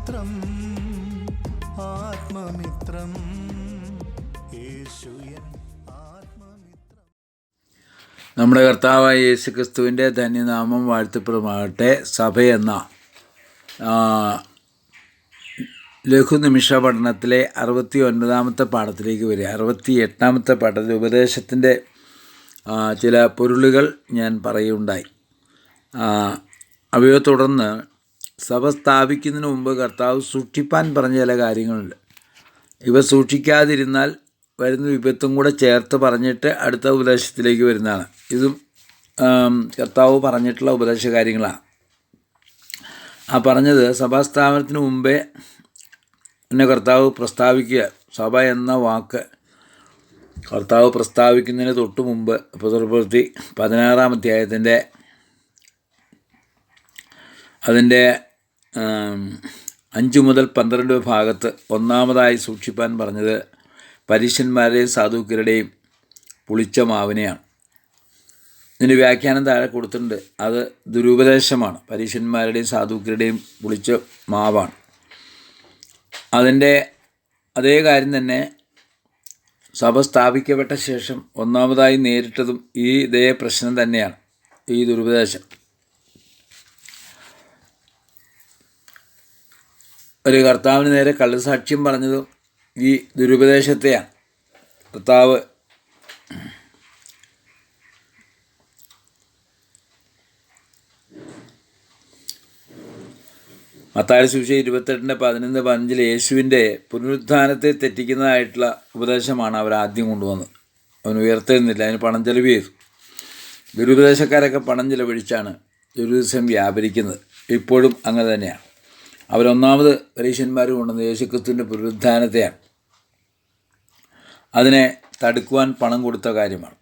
ആത്മമിത്രം ആത്മമിത്രം. യേശുയൻ ആത്മമിത്രം. നമ്മുടെ കർത്താവായ യേശു ക്രിസ്തുവിന്റെ ധന്യനാമം വാഴ്ത്തപ്പെടുമാകട്ടെ. സഭയെന്ന ലഘുനിമിഷ പഠനത്തിലെ അറുപത്തി ഒൻപതാമത്തെ പാഠത്തിലേക്ക് വരിക. അറുപത്തി എട്ടാമത്തെ പാഠത്തിൽ ഉപദേശത്തിന്റെ ചില പൊരുളുകൾ ഞാൻ പറയുണ്ടായി. ആ, അവയെ തുടർന്ന് സഭ സ്ഥാപിക്കുന്നതിന് മുമ്പ് കർത്താവ് സൂക്ഷിപ്പാൻ പറഞ്ഞ ചില കാര്യങ്ങളുണ്ട്. ഇവ സൂക്ഷിക്കാതിരുന്നാൽ വരുന്ന വിപത്തും കൂടെ ചേർത്ത് പറഞ്ഞിട്ട് അടുത്ത ഉപദേശത്തിലേക്ക് വരുന്നതാണ്. ഇതും കർത്താവ് പറഞ്ഞിട്ടുള്ള ഉപദേശ കാര്യങ്ങളാണ്. ആ പറഞ്ഞത് സഭാസ്ഥാപനത്തിന് മുമ്പേ എന്നെ കർത്താവ് പ്രസ്താവിക്കുക സഭ എന്ന വാക്ക് കർത്താവ് പ്രസ്താവിക്കുന്നതിന് തൊട്ട് മുമ്പ് പുതുപ്രവൃത്തി പതിനാറാം അധ്യായത്തിന്റെ അതിന്റെ അഞ്ച് മുതൽ പന്ത്രണ്ട് ഭാഗത്ത് ഒന്നാമതായി സൂക്ഷിപ്പാൻ പറഞ്ഞത് പരീശന്മാരുടെയും സാധുക്കരുടെയും പുളിച്ച മാവിനെയാണ് ഇതിന് വ്യാഖ്യാനം താഴെ കൊടുത്തിട്ടുണ്ട്. അത് ദുരുപദേശമാണ്. പരീശന്മാരുടെയും സാധുക്കരുടെയും പുളിച്ച മാവാണ് അതിന്റെ അതേ കാര്യം തന്നെ സഭ സ്ഥാപിക്കപ്പെട്ട ശേഷം ഒന്നാമതായി നേരിട്ടതും ഈ ഇതേ പ്രശ്നം തന്നെയാണ്. ഈ ദുരുപദേശം. ഒരു കർത്താവിന് നേരെ കള്ളസാക്ഷ്യം പറഞ്ഞതും ഈ ദുരുപദേശത്തെയാണ്. കർത്താവ് മത്തായ സുവിശേഷം ഇരുപത്തെട്ടിന്റെ പതിനൊന്ന് പതിനഞ്ചിൽ യേശുവിന്റെ പുനരുദ്ധാനത്തെ തെറ്റിക്കുന്നതായിട്ടുള്ള ഉപദേശമാണ് അവർ ആദ്യം കൊണ്ടുവന്നത്. അവൻ ഉയർത്തിരുന്നില്ല അതിന് പണം ചെലവ് ചെയ്തു. ദുരുപദേശക്കാരൊക്കെ പണം ചെലവഴിച്ചാണ് ദുരുദിവസം വ്യാപരിക്കുന്നത്. ഇപ്പോഴും അങ്ങനെ തന്നെയാണ്. അവരൊന്നാമത് പരീക്ഷന്മാർ കൊണ്ടുവന്ന യേശുക്രിസ്തുവിന്റെ പുനരുദ്ധാനത്തെയാണ്. അതിനെ തടുക്കുവാൻ പണം കൊടുത്ത കാര്യമാണ്.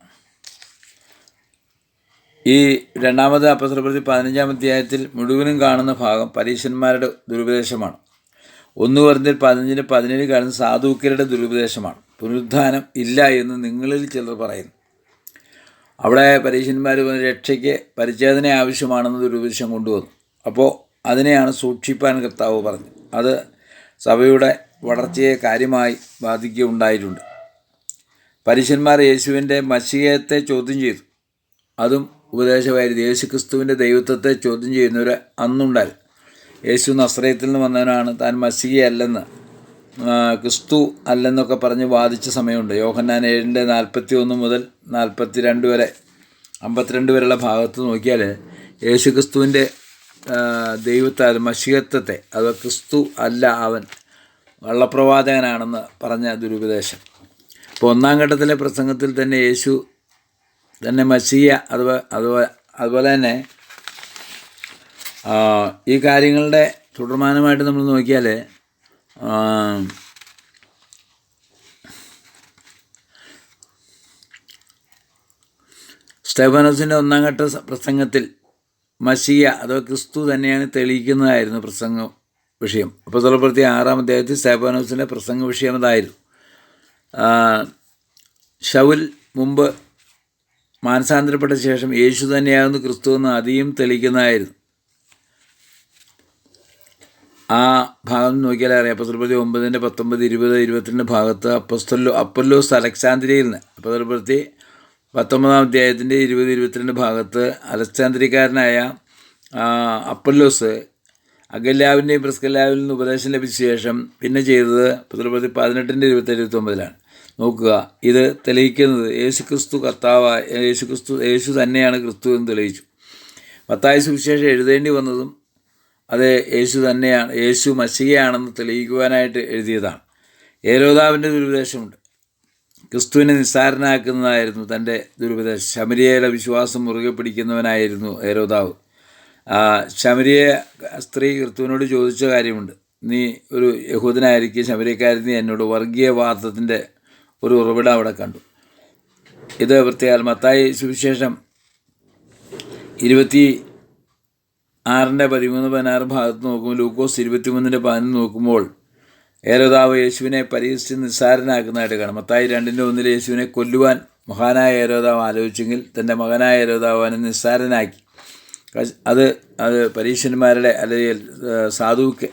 ഈ രണ്ടാമത് അപ്പസ്രപ്രതി പതിനഞ്ചാം അധ്യായത്തിൽ മുഴുവനും കാണുന്ന ഭാഗം പരീക്ഷന്മാരുടെ ദുരുപദേശമാണ്. ഒന്ന് പറഞ്ഞിൽ പതിനഞ്ചിന് പതിനേഴ് കാണുന്ന സാധുക്കരുടെ ദുരുപദേശമാണ്. പുനരുദ്ധാനം ഇല്ല എന്ന് നിങ്ങളിൽ ചിലർ പറയുന്നു. അവിടെ പരീക്ഷന്മാർ രക്ഷയ്ക്ക് പരിച്ഛേദന ആവശ്യമാണെന്ന് ദുരുപദേശം കൊണ്ടുവന്നു. അപ്പോൾ അതിനെയാണ് സൂക്ഷിപ്പാൻ കർത്താവ് പറഞ്ഞത്. അത് സഭയുടെ വളർച്ചയെ കാര്യമായി ബാധിക്കുകയുണ്ടായിട്ടുണ്ട്. പരീശന്മാർ യേശുവിന്റെ മഷികയത്തെ ചോദ്യം ചെയ്തു. അതും ഉപദേശമായിരുന്നു. യേശു ക്രിസ്തുവിന്റെ ദൈവത്വത്തെ ചോദ്യം ചെയ്യുന്നവർ അന്നുണ്ടായിരുന്നു. യേശു നസ്രയത്തിൽ നിന്ന് വന്നവനാണ്. താൻ മസികയല്ലെന്ന് ക്രിസ്തു അല്ലെന്നൊക്കെ പറഞ്ഞ് വാദിച്ച സമയമുണ്ട്. യോഹന്നാൻ ഏഴിന്റെ നാൽപ്പത്തി ഒന്ന് മുതൽ നാൽപ്പത്തി രണ്ട് വരെ അമ്പത്തിരണ്ട് വരെയുള്ള ഭാഗത്ത് നോക്കിയാൽ യേശു ക്രിസ്തുവിന്റെ ദൈവത്തെ അത് മഷികത്വത്തെ അത് ക്രിസ്തു അല്ല അവൻ വള്ളപ്രവാചകനാണെന്ന് പറഞ്ഞ ദുരുപദേശം. ഇപ്പോൾ ഒന്നാം ഘട്ടത്തിലെ പ്രസംഗത്തിൽ തന്നെ യേശു തന്നെ മഷിയ അഥവാ അഥവാ അതുപോലെ തന്നെ ഈ കാര്യങ്ങളുടെ തുടർമാനമായിട്ട് നമ്മൾ നോക്കിയാൽ സ്റ്റെഫനോസിന്റെ ഒന്നാം ഘട്ട പ്രസംഗത്തിൽ മസിയ അഥവാ ക്രിസ്തു തന്നെയാണ് തെളിയിക്കുന്നതായിരുന്നു പ്രസംഗ വിഷയം. അപ്പോൾ തുറപ്പുറത്തി ആറാം അദ്ദേഹത്തിൽ സേബാനോസിന്റെ പ്രസംഗ വിഷയം അതായിരുന്നു. ഷൗൽ മുമ്പ് മാനസാന്തരപ്പെട്ട ശേഷം യേശു തന്നെയാകുന്നു ക്രിസ്തു എന്ന് അധികം തെളിയിക്കുന്നതായിരുന്നു. ആ ഭാഗം നോക്കിയാൽ അറിയാം. അപ്പസ്തലപ്രതി ഒമ്പതിന്റെ പത്തൊമ്പത് ഇരുപത് ഇരുപത്തിരണ്ട് ഭാഗത്ത് അപ്പസ്തല്ലോ അപ്പല്ലോസ് അലക്സാന്ദ്രിയയിൽ നിന്ന്. അപ്പസ്തലപ്രതി പത്തൊമ്പതാം അധ്യായത്തിന്റെ ഇരുപത് ഇരുപത്തിരണ്ട് ഭാഗത്ത് അലക്സാന്ദ്രിക്കാരനായ അപ്പല്ലോസ് അഗല്യാവിന്റെയും പ്രസ്കല്ലാവിൽ നിന്ന് ഉപദേശം ലഭിച്ച ശേഷം പിന്നെ ചെയ്തത് പത്രപ്രതി പതിനെട്ടിന്റെ ഇരുപത്തേഴ് ഇരുപത്തൊമ്പതിലാണ്. നോക്കുക ഇത് തെളിയിക്കുന്നത് യേശു ക്രിസ്തു കർത്താവ് യേശു ക്രിസ്തു യേശു തന്നെയാണ് ക്രിസ്തു എന്ന് തെളിയിച്ചു. പത്തായ സുവിശേഷം എഴുതേണ്ടി വന്നതും അത് യേശു തന്നെയാണ് യേശു മസികയാണെന്ന് തെളിയിക്കുവാനായിട്ട് എഴുതിയതാണ്. ഏരോദാവിന്റെ ദുരുപദേശമുണ്ട്. ക്രിസ്തുവിനെ നിസ്സാരനാക്കുന്നതായിരുന്നു തന്റെ ദുരുപദേശം. ശമരിയയുടെ വിശ്വാസം മുറുകെ പിടിക്കുന്നവനായിരുന്നു ഏരോദാവ് ശമരിയ സ്ത്രീ ക്രിസ്തുവിനോട് ചോദിച്ച കാര്യമുണ്ട്. നീ ഒരു യഹൂദനായിരിക്കും ശമരിയക്കാരി നീ എന്നോട് വർഗീയവാദത്തിന്റെ ഒരു ഉറവിടം അവിടെ കണ്ടു. ഇത് വൃത്തിയാൽ മത്തായി സുവിശേഷം ഇരുപത്തി ആറിന്റെ പതിമൂന്ന് പതിനാറ് ഭാഗത്ത് നോക്കുമ്പോൾ ലൂക്കോസ് ഇരുപത്തിമൂന്നിന്റെ പതിനൊന്ന് നോക്കുമ്പോൾ ഏരോദാവ് യേശുവിനെ പരീക്ഷിച്ച് നിസ്സാരനാക്കുന്നതായിട്ട് കാണാം. മത്തായി രണ്ടിന്റെ ഒന്നിൽ യേശുവിനെ കൊല്ലുവാൻ മഹാനായ ഏരോദാവ് ആലോചിച്ചെങ്കിൽ തന്റെ മകനായ ഏരോദാവ് അവനെ നിസ്സാരനാക്കി. അത് അത് പരീക്ഷന്മാരുടെ അല്ലെങ്കിൽ സാധുക്ക്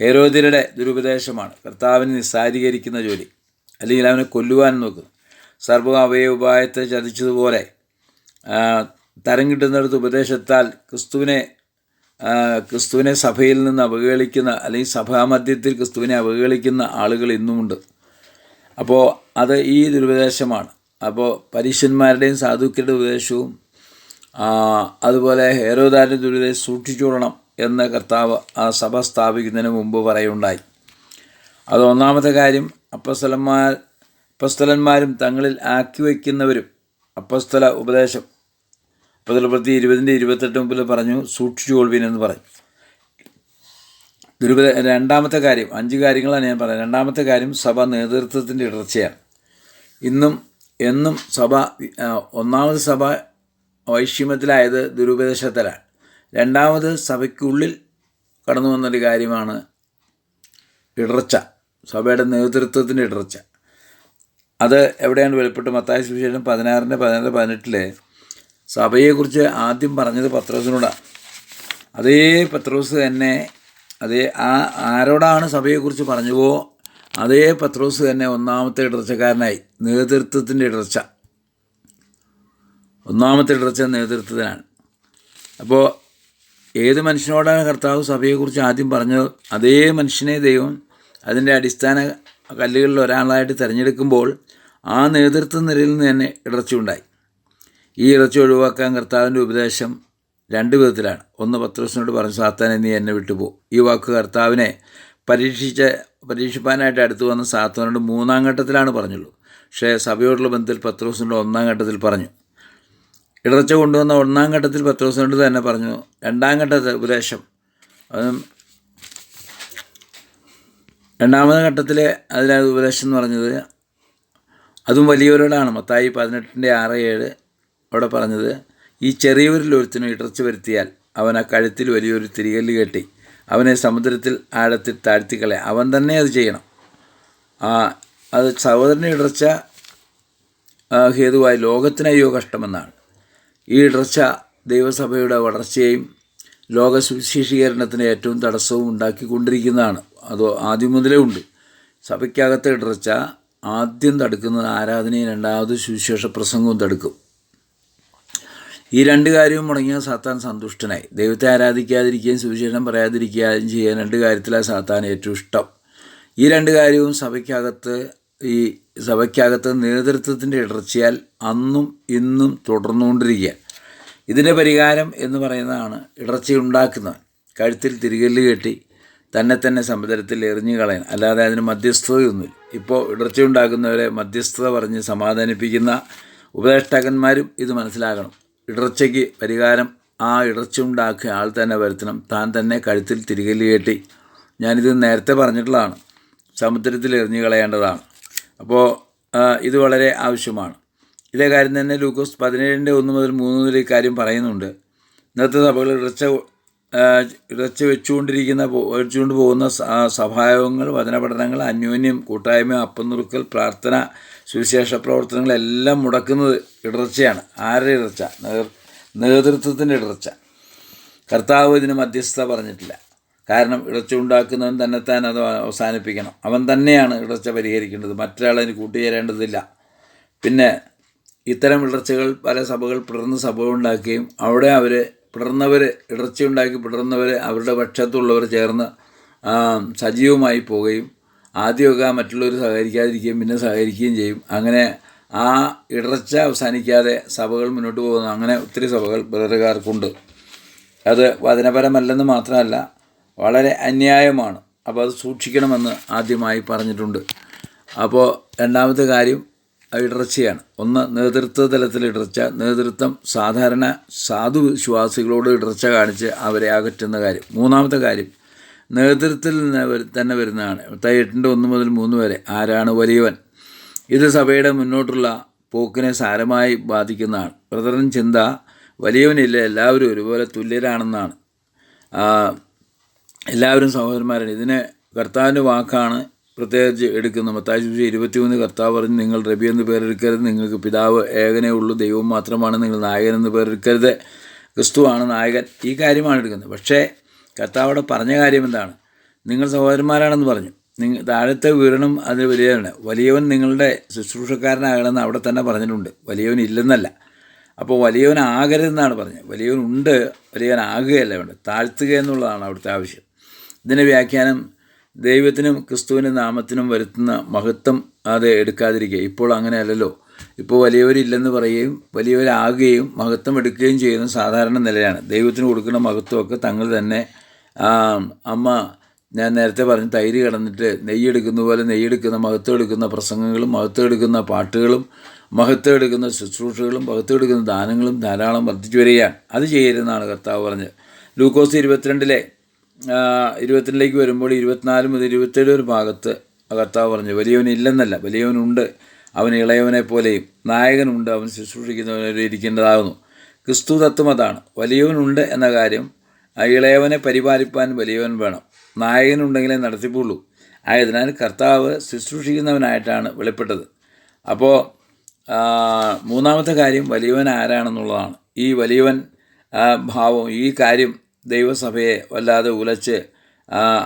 ഹേരോദ്യരുടെ ദുരുപദേശമാണ്. കർത്താവിനെ നിസ്സാരീകരിക്കുന്ന ജോലി. അല്ലെങ്കിൽ അവനെ കൊല്ലുവാൻ നോക്കുന്നു സർവ അവയവുപായത്തെ ചതിച്ചതുപോലെ തരം കിട്ടുന്നിടത്ത് ഉപദേശത്താൽ ക്രിസ്തുവിനെ ക്രിസ്തുവിനെ സഭയിൽ നിന്ന് അവഹേളിക്കുന്ന അല്ലെങ്കിൽ സഭാമധ്യത്തിൽ ക്രിസ്തുവിനെ അവഹേളിക്കുന്ന ആളുകൾ ഇന്നുമുണ്ട്. അപ്പോൾ അത് ഈ ദുരുപദേശമാണ്. അപ്പോൾ പരീശന്മാരുടെയും സാധുക്കളുടെ ഉപദേശവും അതുപോലെ ഹേരോദാരുടെ ദുരുപദേശം സൂക്ഷിച്ചുകൊള്ളണം എന്ന കർത്താവ് ആ സഭ സ്ഥാപിക്കുന്നതിന് മുമ്പ് പറയുണ്ടായി. അത് ഒന്നാമത്തെ കാര്യം അപ്പസ്തലന്മാർ അപ്പസ്തലന്മാരും തങ്ങളിൽ ആക്കി വയ്ക്കുന്നവരും അപ്പസ്തല ഉപദേശം പതിലപ്പത്തി ഇരുപതിന്റെ ഇരുപത്തെട്ട് മുമ്പിൽ പറഞ്ഞു സൂക്ഷിച്ചു കൊള്ളുവിൻ എന്ന് പറഞ്ഞു. ദുരുപദ രണ്ടാമത്തെ കാര്യം അഞ്ച് കാര്യങ്ങളാണ് ഞാൻ പറയുന്നത് രണ്ടാമത്തെ കാര്യം സഭ നേതൃത്വത്തിന്റെ ഇടർച്ചയാണ്. ഇന്നും എന്നും സഭ ഒന്നാമത് സഭ വൈഷമ്യത്തിലായത് ദുരുപദേശത്തിലാണ് രണ്ടാമത് സഭയ്ക്കുള്ളിൽ കടന്നു വന്നൊരു കാര്യമാണ് ഇടർച്ച സഭയുടെ നേതൃത്വത്തിന്റെ ഇടർച്ച. അത് എവിടെയാണ് വെളിപ്പെട്ട് മത്തായ സുവിശേഷം പതിനാറിന്റെ പതിനാറ് പതിനെട്ടിലെ സഭയെക്കുറിച്ച് ആദ്യം പറഞ്ഞത് പത്രോസിനോടാണ് അതേ പത്രോസ് തന്നെ അതേ ആ ആരോടാണ് സഭയെക്കുറിച്ച് പറഞ്ഞുവോ? അതേ പത്രോസ് തന്നെ ഒന്നാമത്തെ ഇടർച്ചക്കാരനായി നേതൃത്വത്തിന്റെ ഇടർച്ച. ഒന്നാമത്തെ ഇടർച്ച നേതൃത്വത്തിനാണ്. അപ്പോൾ ഏത് മനുഷ്യനോടാണ് കർത്താവ് സഭയെക്കുറിച്ച് ആദ്യം പറഞ്ഞത്? അതേ മനുഷ്യനെ ദൈവം അതിന്റെ അടിസ്ഥാന കല്ലുകളിൽ ഒരാളായിട്ട് തിരഞ്ഞെടുക്കുമ്പോൾ ആ നേതൃത്വ നിരയിൽ നിന്ന് തന്നെ ഇടർച്ചയുണ്ടായി ഈ ഇറച്ചി ഒഴിവാക്കാൻ കർത്താവിന്റെ ഉപദേശം രണ്ട് വിധത്തിലാണ്. ഒന്ന് പത്രോസിനോട് പറഞ്ഞു സാത്താനെ നീ എന്നെ വിട്ടുപോ. ഈ വാക്ക് കർത്താവിനെ പരീക്ഷിച്ച പരീക്ഷിപ്പാനായിട്ട് അടുത്ത് വന്ന സാത്താനോട് മൂന്നാം ഘട്ടത്തിലാണ് പറഞ്ഞുള്ളൂ. പക്ഷേ സഭയോടുള്ള ബന്ധത്തിൽ പത്രോസിനോട് ഒന്നാം ഘട്ടത്തിൽ പറഞ്ഞു. ഇടർച്ച കൊണ്ടുവന്ന ഒന്നാം ഘട്ടത്തിൽ പത്രോസിനോട് തന്നെ പറഞ്ഞു രണ്ടാം ഘട്ടത്തിൽ ഉപദേശം. രണ്ടാമത് ഘട്ടത്തിലെ അതിലെ ഉപദേശം എന്ന് പറഞ്ഞത് അതും വലിയവരോടാണ്. മത്തായി പതിനെട്ടിന്റെ ആറ് ഏഴ് അവിടെ പറഞ്ഞത് ഈ ചെറിയവരിൽ ഒരുത്തിനും ഇടർച്ച വരുത്തിയാൽ അവൻ ആ കഴുത്തിൽ വലിയൊരു തിരികല്ല് കെട്ടി അവനെ സമുദ്രത്തിൽ ആഴത്തിൽ താഴ്ത്തിക്കളെ. അവൻ തന്നെ അത് ചെയ്യണം. ആ അത് സഹോദരന് ഇടർച്ച ഹേതുവായി ലോകത്തിനയ്യോ കഷ്ടമെന്നാണ്. ഈ ഇടർച്ച ദൈവസഭയുടെ വളർച്ചയെയും ലോക സുവിശേഷീകരണത്തിന് ഏറ്റവും തടസ്സവും ഉണ്ടാക്കിക്കൊണ്ടിരിക്കുന്നതാണ്. അത് ആദ്യം മുതലേ ഉണ്ട്. സഭയ്ക്കകത്തെ ഇടർച്ച ആദ്യം തടുക്കുന്നത് ആരാധനയും രണ്ടാമത് സുവിശേഷ പ്രസംഗവും തടുക്കും. ഈ രണ്ട് കാര്യവും മുടങ്ങിയ സാത്താൻ സന്തുഷ്ടനായി. ദൈവത്തെ ആരാധിക്കാതിരിക്കുകയും സുവിശേഷം പറയാതിരിക്കുകയും ചെയ്യാൻ രണ്ട് കാര്യത്തിലാണ് സാത്താൻ ഏറ്റവും ഇഷ്ടം. ഈ രണ്ട് കാര്യവും സഭയ്ക്കകത്ത് ഈ സഭയ്ക്കകത്ത് നേതൃത്വത്തിന്റെ ഇടർച്ചയാൽ അന്നും ഇന്നും തുടർന്നുകൊണ്ടിരിക്കുക ഇതിന്റെ പരിഹാരം എന്ന് പറയുന്നതാണ് ഇടർച്ചയുണ്ടാക്കുന്നവൻ കഴുത്തിൽ തിരികല്ല് കെട്ടി തന്നെ തന്നെ സമുദ്രത്തിൽ എറിഞ്ഞു കളയാൻ. അല്ലാതെ അതിന് മധ്യസ്ഥതയൊന്നുമില്ല. ഇപ്പോൾ ഇടർച്ചയുണ്ടാക്കുന്നവരെ മധ്യസ്ഥത പറഞ്ഞ് സമാധാനിപ്പിക്കുന്ന ഉപദേഷ്ടാക്കന്മാരും ഇത് മനസ്സിലാക്കണം ഇടർച്ചയ്ക്ക് പരിഹാരം ആ ഇടർച്ച ഉണ്ടാക്കിയ ആൾ തന്നെ വരുത്തണം. താൻ തന്നെ കഴുത്തിൽ തിരികല്ല് കെട്ടി ഞാനിത് നേരത്തെ പറഞ്ഞിട്ടുള്ളതാണ്. സമുദ്രത്തിൽ എറിഞ്ഞു കളയേണ്ടതാണ്. അപ്പോൾ ഇത് വളരെ ആവശ്യമാണ്. ഇതേ കാര്യം തന്നെ ലൂക്കോസ് പതിനേഴിന്റെ ഒന്ന് മുതൽ മൂന്ന് മുതൽ കാര്യം പറയുന്നുണ്ട്. ഇന്നത്തെ സഭകൾ ഇടർച്ച ഇടർച്ച വെച്ചുകൊണ്ടിരിക്കുന്ന വെച്ചുകൊണ്ട് പോകുന്ന സഭായോഗങ്ങൾ വചനപഠനങ്ങൾ അന്യോന്യം കൂട്ടായ്മ അപ്പം പ്രാർത്ഥന സുവിശേഷ പ്രവർത്തനങ്ങളെല്ലാം മുടക്കുന്നത് ഇടർച്ചയാണ്. ആരുടെ ഇടർച്ച? നേതൃത്വത്തിന്റെ ഇടർച്ച. കർത്താവ് ഇതിന് മധ്യസ്ഥത പറഞ്ഞിട്ടില്ല. കാരണം ഇടർച്ച ഉണ്ടാക്കുന്നവൻ തന്നെത്താൻ അത് അവസാനിപ്പിക്കണം. അവൻ തന്നെയാണ് ഇടർച്ച പരിഹരിക്കേണ്ടത്. മറ്റൊരാളതിന് കൂട്ടുചേരേണ്ടതില്ല. പിന്നെ ഇത്തരം ഇടർച്ചകൾ പല സഭകൾ പിടർന്ന് സഭ ഉണ്ടാക്കുകയും അവിടെ അവർ പിടർന്നവർ ഇടർച്ചയുണ്ടാക്കി പിടർന്നവർ അവരുടെ പക്ഷത്തുള്ളവർ ചേർന്ന് സജീവമായി പോവുകയും ആദ്യമൊക്കെ മറ്റുള്ളവർ സഹകരിക്കാതിരിക്കുകയും പിന്നെ സഹകരിക്കുകയും ചെയ്യും. അങ്ങനെ ആ ഇടർച്ച അവസാനിക്കാതെ സഭകൾ മുന്നോട്ട് പോകുന്നു. അങ്ങനെ ഒത്തിരി സഭകൾ ബ്രദറുകാർക്കുണ്ട് അത് വചനപരമല്ലെന്ന് മാത്രമല്ല വളരെ അന്യായമാണ്. അപ്പോൾ അത് സൂക്ഷിക്കണമെന്ന് ആദ്യമായി പറഞ്ഞിട്ടുണ്ട്. അപ്പോൾ രണ്ടാമത്തെ കാര്യം ഇടർച്ചയാണ്. ഒന്ന് നേതൃത്വ തലത്തിൽ ഇടർച്ച. നേതൃത്വം സാധാരണ സാധു വിശ്വാസികളോട് ഇടർച്ച കാണിച്ച് അവരെ അകറ്റുന്ന കാര്യം. മൂന്നാമത്തെ കാര്യം നേതൃത്വത്തിൽ തന്നെ വരുന്നതാണ്. എട്ടിന്റെ ഒന്ന് മുതൽ മൂന്ന് വരെ. ആരാണ് വലിയവൻ? ഇത് സഭയുടെ മുന്നോട്ടുള്ള പോക്കിനെ സാരമായി ബാധിക്കുന്നതാണ്. ബ്രദറൻ ചിന്ത വലിയവനില്ല എല്ലാവരും ഒരുപോലെ തുല്യരാണെന്നാണ്. എല്ലാവരും സഹോദരന്മാരാണ്. ഇതിനെ കർത്താവിന്റെ വാക്കാണ് പ്രത്യേകിച്ച് എടുക്കുന്നത്. മത്തായി സുവിശേഷം ഇരുപത്തിമൂന്ന് കർത്താവ് പറഞ്ഞ് നിങ്ങൾ റബി എന്ന് പേരെടുക്കരുത്. നിങ്ങൾക്ക് പിതാവ് ഏകനേ ഉള്ളൂ. ദൈവം മാത്രമാണ് നിങ്ങൾ നായകൻ എന്ന് പേരെടുക്കരുത്. ക്രിസ്തുവാണ് നായകൻ. ഈ കാര്യമാണ് എടുക്കുന്നത്. പക്ഷേ കർത്താവ് അവിടെ പറഞ്ഞ കാര്യം എന്താണ് നിങ്ങൾ സഹോദരന്മാരാണെന്ന് പറഞ്ഞു. നിങ്ങൾ താഴത്തെ വീരണം അത് വലിയവനാണ് വലിയവൻ നിങ്ങളുടെ ശുശ്രൂഷക്കാരനാകണമെന്ന് അവിടെ തന്നെ പറഞ്ഞിട്ടുണ്ട്. വലിയവൻ ഇല്ലെന്നല്ല. അപ്പോൾ വലിയവൻ ആകരുതെന്നാണ് പറഞ്ഞത്. വലിയവൻ ഉണ്ട് വലിയവൻ ആകുകയല്ല വേണ്ടത്. താഴ്ത്തുക എന്നുള്ളതാണ് അവിടുത്തെ ആവശ്യം. ഇതിന്റെ വ്യാഖ്യാനം ദൈവത്തിനും ക്രിസ്തുവിന്റെ നാമത്തിനും വരുത്തുന്ന മഹത്വം അത് എടുക്കാതിരിക്കുക. ഇപ്പോൾ അങ്ങനെയല്ലല്ലോ ഇപ്പോൾ വലിയവരില്ലെന്ന് പറയുകയും വലിയവരാകുകയും മഹത്വം എടുക്കുകയും ചെയ്യുന്ന സാധാരണ നിലയാണ്. ദൈവത്തിന് കൊടുക്കുന്ന മഹത്വമൊക്കെ തങ്ങൾ തന്നെ അമ്മ ഞാൻ നേരത്തെ പറഞ്ഞു തൈര് കിടന്നിട്ട് നെയ്യെടുക്കുന്ന പോലെ നെയ്യെടുക്കുന്ന മഹത്വം എടുക്കുന്ന പ്രസംഗങ്ങളും മഹത്വം എടുക്കുന്ന പാട്ടുകളും മഹത്വം എടുക്കുന്ന ശുശ്രൂഷകളും മഹത്വം എടുക്കുന്ന ദാനങ്ങളും ധാരാളം വർദ്ധിച്ചു വരികയാണ്. അത് ചെയ്യരുതെന്നാണ് കർത്താവ് പറഞ്ഞത്. ലൂക്കോസ് ഇരുപത്തിരണ്ടിലെ ഇരുപത്തിരണ്ടിലേക്ക് വരുമ്പോൾ ഇരുപത്തിനാല് മുതൽ ഇരുപത്തേഴ് ഒരു ഭാഗത്ത് കർത്താവ് പറഞ്ഞു വലിയവൻ ഇല്ലെന്നല്ല വലിയവനുണ്ട് അവൻ ഇളയവനെ പോലെയും നായകനുണ്ട് അവൻ ശുശ്രൂഷിക്കുന്നവനെ ഇരിക്കേണ്ടതാകുന്നു. ക്രിസ്തു തത്വം അതാണ്. വലിയവനുണ്ട് എന്ന കാര്യം ഇളയവനെ പരിപാലിപ്പാൻ വലിയവൻ വേണം. നായകനുണ്ടെങ്കിലേ നടത്തിപ്പുള്ളൂ. ആയതിനാൽ കർത്താവ് ശുശ്രൂഷിക്കുന്നവനായിട്ടാണ് വെളിപ്പെട്ടത്. അപ്പോൾ മൂന്നാമത്തെ കാര്യം വലിയവൻ ആരാണെന്നുള്ളതാണ്. ഈ വലിയവൻ ഭാവം ഈ കാര്യം ദൈവസഭയെ വല്ലാതെ ഉലച്ച്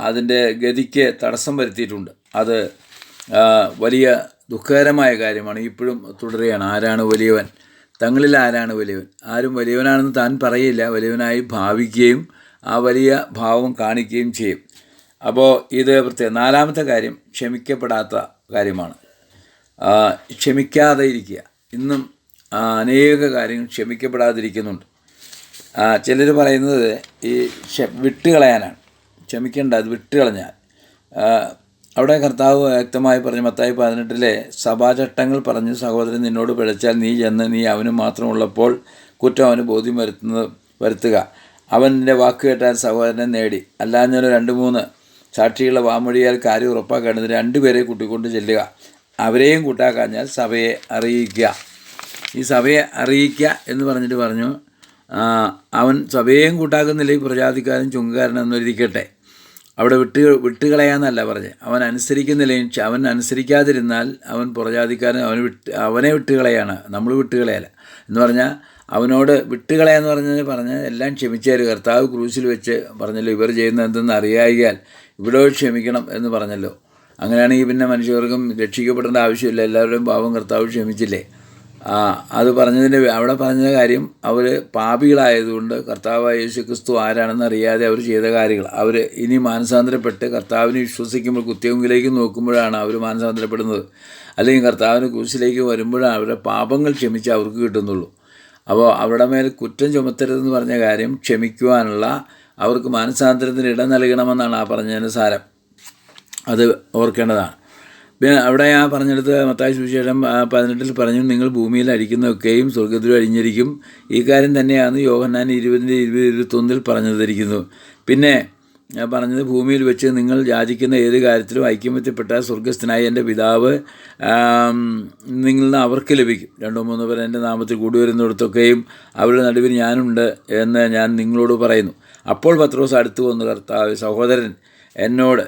അതിന്റെ ഗതിക്ക് തടസ്സം വരുത്തിയിട്ടുണ്ട്. അത് വലിയ ദുഃഖകരമായ കാര്യമാണ്. ഇപ്പോഴും തുടരുകയാണ്. ആരാണ് വലിയവൻ? തങ്ങളിൽ ആരാണ് വലിയവൻ? ആരും വലിയവനാണെന്ന് താൻ പറയില്ല. വലിയവനായി ഭാവിക്കുകയും ആ വലിയ ഭാവം കാണിക്കുകയും ചെയ്യും. അപ്പോൾ ഇത് പ്രത്യേകം നാലാമത്തെ കാര്യം ക്ഷമിക്കപ്പെടാത്ത കാര്യമാണ്. ക്ഷമിക്കാതെ ഇരിക്കുക. ഇന്നും അനേക കാര്യങ്ങൾ ക്ഷമിക്കപ്പെടാതിരിക്കുന്നുണ്ട്. ചിലർ പറയുന്നത് ഈ വിട്ടുകളയാനാണ്. ക്ഷമിക്കേണ്ട അത് വിട്ടുകളഞ്ഞാൽ. അവിടെ കർത്താവ് വ്യക്തമായി പറഞ്ഞു മത്തായി പതിനെട്ടിലെ സഭാചട്ടങ്ങൾ പറഞ്ഞു സഹോദരൻ നിന്നോട് പിഴച്ചാൽ നീ ചെന്ന് നീ അവന് മാത്രമുള്ളപ്പോൾ കുറ്റം അവന് ബോധ്യം വരുത്തുന്നത് വരുത്തുക. അവന്റെ വാക്ക് കേട്ടാൽ സഹോദരനെ നേടി. അല്ലാഞ്ഞൊരു രണ്ട് മൂന്ന് സാക്ഷികളെ വാമൊഴിയാൽ കാര്യം ഉറപ്പാക്കേണ്ടത് രണ്ടുപേരെ കൂട്ടിക്കൊണ്ട് ചെല്ലുക. അവരെയും കൂട്ടാക്കാഞ്ഞാൽ സഭയെ അറിയിക്കുക. ഈ സഭയെ അറിയിക്കുക എന്ന് പറഞ്ഞിട്ട് പറഞ്ഞു അവൻ സഭയെയും കൂട്ടാക്കുന്നില്ല ഈ പ്രജാതിക്കാരൻ ചുങ്കാരൻ എന്നൊരിക്കട്ടെ. അവിടെ വിട്ട് വിട്ടുകളയാന്നല്ല പറഞ്ഞത് അവൻ അനുസരിക്കുന്നില്ലെങ്കിൽ അവൻ അനുസരിക്കാതിരുന്നാൽ അവൻ പുറജാതിക്കാരൻ അവൻ വിട്ട് അവനെ വിട്ടുകളയാണ്. നമ്മൾ വിട്ടുകളയല്ല. എന്ന് പറഞ്ഞാൽ അവനോട് വിട്ടുകളയാന്ന് പറഞ്ഞത് പറഞ്ഞ് എല്ലാം ക്ഷമിച്ചേര് കർത്താവ് ക്രൂശിൽ വെച്ച് പറഞ്ഞല്ലോ ഇവർ ചെയ്യുന്ന എന്തെന്ന് അറിയായികയാൽ ഇവിടെ ക്ഷമിക്കണം എന്ന് പറഞ്ഞല്ലോ. അങ്ങനെയാണെങ്കിൽ പിന്നെ മനുഷ്യർക്കും രക്ഷിക്കപ്പെടേണ്ട ആവശ്യമില്ല. എല്ലാവരുടെയും പാവം കർത്താവ് ക്ഷമിച്ചില്ലേ? അത് പറഞ്ഞതിന്റെ അവിടെ പറഞ്ഞ കാര്യം അവർ പാപികളായതുകൊണ്ട് കർത്താവ് യേശു ക്രിസ്തു ആരാണെന്ന് അറിയാതെ അവർ ചെയ്ത കാര്യങ്ങൾ. അവർ ഇനി മാനസാന്തരപ്പെട്ട് കർത്താവിനെ വിശ്വസിക്കുമ്പോൾ കുത്തിയങ്കിലേക്ക് നോക്കുമ്പോഴാണ് അവർ മാനസാന്തരപ്പെടുന്നത്. അല്ലെങ്കിൽ കർത്താവിന് കുരിശിലേക്ക് വരുമ്പോഴാണ് അവരുടെ പാപങ്ങൾ ക്ഷമിച്ച് അവർക്ക് കിട്ടുന്നുള്ളൂ. അപ്പോൾ അവരുടെ മേൽ കുറ്റം ചുമത്തരുതെന്ന് പറഞ്ഞ കാര്യം ക്ഷമിക്കുവാനുള്ള അവർക്ക് മാനസാന്തരത്തിന് ഇടം നൽകണമെന്നാണ് ആ പറഞ്ഞതിന് സാരം. അത് ഓർക്കേണ്ടതാണ്. അവിടെ ആ പറഞ്ഞെടുത്ത് മത്തായ സുവിശേഷം പതിനെട്ടിൽ പറഞ്ഞു നിങ്ങൾ ഭൂമിയിൽ അടിക്കുന്നതൊക്കെയും സ്വർഗത്തിലും അഴിഞ്ഞിരിക്കും ഈ കാര്യം തന്നെയാണ് യോഹന്നാൻ ഇരുപതിന്റെ ഇരുപത് ഇരുപത്തൊന്നിൽ പറഞ്ഞതിരിക്കുന്നു പിന്നെ ഞാൻ പറഞ്ഞത് ഭൂമിയിൽ വെച്ച് നിങ്ങൾ യാചിക്കുന്ന ഏത് കാര്യത്തിലും ഐക്യമത്യപ്പെട്ട സ്വർഗസ്ഥനായ എന്റെ പിതാവ് നിങ്ങളിൽ അവർക്ക് ലഭിക്കും. രണ്ടോ മൂന്നോ പേർ എന്റെ നാമത്തിൽ കൂടി വരുന്നിടത്തൊക്കെയും അവരുടെ നടുവിൽ ഞാനുണ്ട് എന്ന് ഞാൻ നിങ്ങളോട് പറയുന്നു. അപ്പോൾ പത്രോസ് അടുത്തു വന്ന് കർത്താവ് സഹോദരൻ എന്നോട്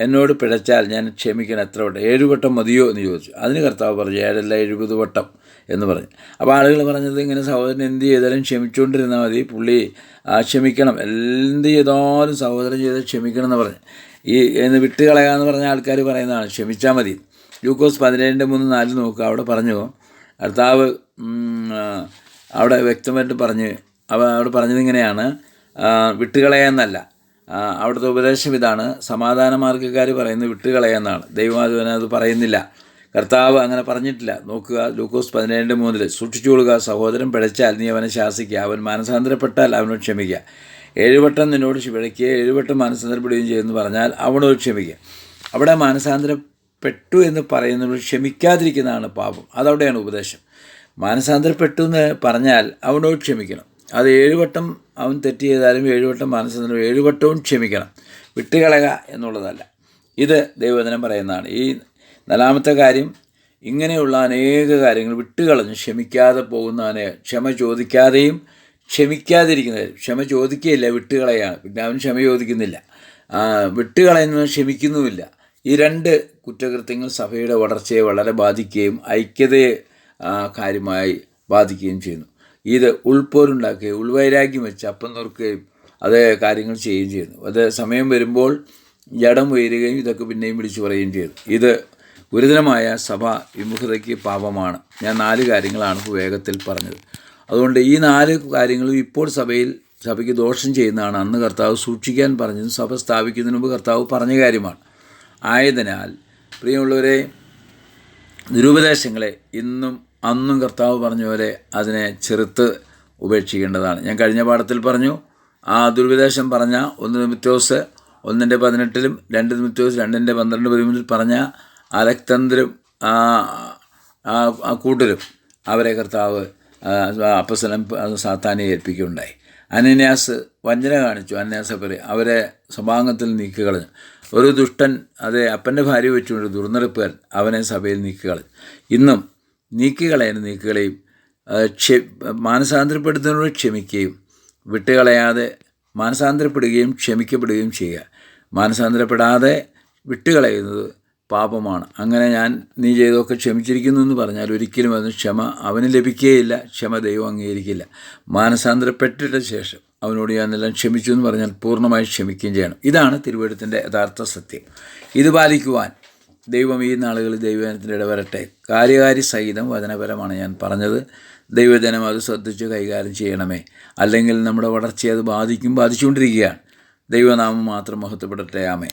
എന്നോട് പിഴച്ചാൽ ഞാൻ ക്ഷമിക്കണം എത്ര വട്ടം? ഏഴ് വട്ടം മതിയോ എന്ന് ചോദിച്ചു. അതിന് കർത്താവ് പറഞ്ഞു ഏഴല്ല എഴുപത് വട്ടം എന്ന് പറഞ്ഞു. അപ്പോൾ ആളുകൾ പറഞ്ഞത് ഇങ്ങനെ സഹോദരൻ എന്ത് ചെയ്താലും ക്ഷമിച്ചുകൊണ്ടിരുന്നാൽ മതി. പുള്ളി ക്ഷമിക്കണം. എന്ത് ചെയ്താലും സഹോദരൻ ചെയ്ത് ക്ഷമിക്കണം എന്ന് പറഞ്ഞു. ഈ എന്ന് വിട്ടുകളയാന്ന് പറഞ്ഞ ആൾക്കാർ പറയുന്നതാണ് ക്ഷമിച്ചാൽ മതി. ലൂക്കോസ് പതിനേഴിന്റെ മൂന്ന് നാല് നോക്കുക അവിടെ പറഞ്ഞു കർത്താവ് അവിടെ വ്യക്തമായിട്ട് പറഞ്ഞ് അവ അവിടെ പറഞ്ഞത് ഇങ്ങനെയാണ് വിട്ടുകളയാന്നല്ല. അവിടുത്തെ ഉപദേശം ഇതാണ്. സമാധാന മാർഗക്കാർ പറയുന്നത് വിട്ടുകളയെന്നാണ്. ദൈവം അത് പറയുന്നില്ല. കർത്താവ് അങ്ങനെ പറഞ്ഞിട്ടില്ല. നോക്കുക ലൂക്കോസ് പതിനേഴിന്റെ മൂന്നിൽ സൂക്ഷിച്ചുകൊള്ളുക സഹോദരൻ പിഴച്ചാൽ നീ അവനെ ശാസിക്കുക. അവൻ മാനസാന്തരപ്പെട്ടാൽ അവനോട് ക്ഷമിക്കുക. ഏഴുവട്ടം നിന്നോട് പിഴയ്ക്കുക ഏഴുവട്ടം മാനസാന്തരപ്പെടുകയും ചെയ്യുമെന്ന് പറഞ്ഞാൽ അവനോട് ക്ഷമിക്കുക. അവിടെ മാനസാന്തരപ്പെട്ടു എന്ന് പറയുന്നത് ക്ഷമിക്കാതിരിക്കുന്നതാണ് പാപം. അതവിടെയാണ് ഉപദേശം. മാനസാന്തരപ്പെട്ടു എന്ന് പറഞ്ഞാൽ അവനോട് ക്ഷമിക്കണം. അത് ഏഴുവട്ടം അവൻ തെറ്റ് ചെയ്താലും ഏഴുവട്ടം മാനസാന്തരം ഏഴുവട്ടവും ക്ഷമിക്കണം. വിട്ടുകളയുക എന്നുള്ളതല്ല. ഇത് ദൈവവചനം പറയുന്നതാണ്. ഈ നാലാമത്തെ കാര്യം ഇങ്ങനെയുള്ള അനേക കാര്യങ്ങൾ വിട്ടുകളഞ്ഞ് ക്ഷമിക്കാതെ പോകുന്നവനെ ക്ഷമ ചോദിക്കാതെയും ക്ഷമിക്കാതിരിക്കുന്നത് ക്ഷമ ചോദിക്കുകയില്ല വിട്ടുകളയാണ് പിന്നെ അവൻ ക്ഷമ ചോദിക്കുന്നില്ല. വിട്ടുകളയുന്നവൻ ക്ഷമിക്കുന്നുമില്ല. ഈ രണ്ട് കുറ്റകൃത്യങ്ങൾ സഭയുടെ വളർച്ചയെ വളരെ ബാധിക്കുകയും ഐക്യതയെ കാര്യമായി ബാധിക്കുകയും ചെയ്യുന്നു. ഇത് ഉൾപ്പോരുണ്ടാക്കുകയും ഉൾവൈരാഗ്യം വെച്ച് അപ്പം നുറുക്കുകയും അത് കാര്യങ്ങൾ ചെയ്യുകയും ചെയ്യുന്നു. അത് സമയം വരുമ്പോൾ ജഡം ഉയരുകയും ഇതൊക്കെ പിന്നെയും വിളിച്ചു പറയുകയും ചെയ്തു ഇത് ഗുരുതരമായ സഭ വിമുഖതയ്ക്ക് പാപമാണ്. ഞാൻ നാല് കാര്യങ്ങളാണ് വേഗത്തിൽ പറഞ്ഞത്. അതുകൊണ്ട് ഈ നാല് കാര്യങ്ങളും ഇപ്പോൾ സഭയിൽ സഭയ്ക്ക് ദോഷം ചെയ്യുന്നതാണ്. അന്ന് കർത്താവ് സൂക്ഷിക്കാൻ പറഞ്ഞതും സഭ സ്ഥാപിക്കുന്നതിന് മുമ്പ് കർത്താവ് പറഞ്ഞ കാര്യമാണ്. ആയതിനാൽ പ്രിയമുള്ളവരെ ദുരുപദേശങ്ങളെ ഇന്നും അന്നും കർത്താവ് പറഞ്ഞ പോലെ അതിനെ ചെറുത്ത് ഉപേക്ഷിക്കേണ്ടതാണ്. ഞാൻ കഴിഞ്ഞ പാഠത്തിൽ പറഞ്ഞു ആ ദുർവിദേശം പറഞ്ഞ ഒന്ന് നിമിത്തോസ് ഒന്നിന്റെ പതിനെട്ടിലും രണ്ട് നിമിത്തോസ് രണ്ടിന്റെ പന്ത്രണ്ട് പതിമൂന്നിൽ പറഞ്ഞ അലക്തന്ത്രും കൂട്ടരും അവരെ കർത്താവ് അപ്പസലം സാത്താനെ ഏൽപ്പിക്കുകയുണ്ടായി. അനന്യാസ് വഞ്ചന കാണിച്ചു. അന്യാസപ്പരെ അവരെ സഭാംഗത്തിൽ നീക്കിക്കളഞ്ഞു. ഒരു ദുഷ്ടൻ അതെ അപ്പന്റെ ഭാര്യ വെച്ചുകൊണ്ട് ദുർനടപ്പുകാരൻ അവനെ സഭയിൽ നീക്കിക്കളഞ്ഞു. ഇന്നും നീക്കിക്കളയാനും നീക്കുകളെയും ക്ഷ മാനസാന്തരപ്പെടുത്തുന്നതിനോട് ക്ഷമിക്കുകയും വിട്ടുകളയാതെ മാനസാന്തരപ്പെടുകയും ക്ഷമിക്കപ്പെടുകയും ചെയ്യുക. മാനസാന്തരപ്പെടാതെ വിട്ടുകളയുന്നത് പാപമാണ്. അങ്ങനെ ഞാൻ നീ ചെയ്തൊക്കെ ക്ഷമിച്ചിരിക്കുന്നു എന്ന് പറഞ്ഞാൽ ഒരിക്കലും അതിന് ക്ഷമ അവന് ലഭിക്കുകയില്ല ക്ഷമ ദൈവം അംഗീകരിക്കില്ല. മാനസാന്തരപ്പെട്ടിട്ട ശേഷം അവനോട് ഞാൻ എല്ലാം ക്ഷമിച്ചു എന്ന് പറഞ്ഞാൽ പൂർണമായി ക്ഷമിക്കുകയും ചെയ്യണം. ഇതാണ് തിരുവഴുത്തിന്റെ യഥാർത്ഥ സത്യം. ഇത് പാലിക്കുവാൻ ദൈവം ഈ നാളുകളിൽ ദൈവജനത്തിന്റെ ഇടവരട്ടെ. കാര്യകാരി സഹിതം വചനപരമാണ് ഞാൻ പറഞ്ഞത്. ദൈവജനം അത് ശ്രദ്ധിച്ച് കൈകാര്യം ചെയ്യണമേ. അല്ലെങ്കിൽ നമ്മുടെ വളർച്ചയെ അത് ബാധിക്കും ബാധിച്ചുകൊണ്ടിരിക്കുകയാണ്. ദൈവനാമം മാത്രം മഹത്വപ്പെടട്ടെ. ആമേ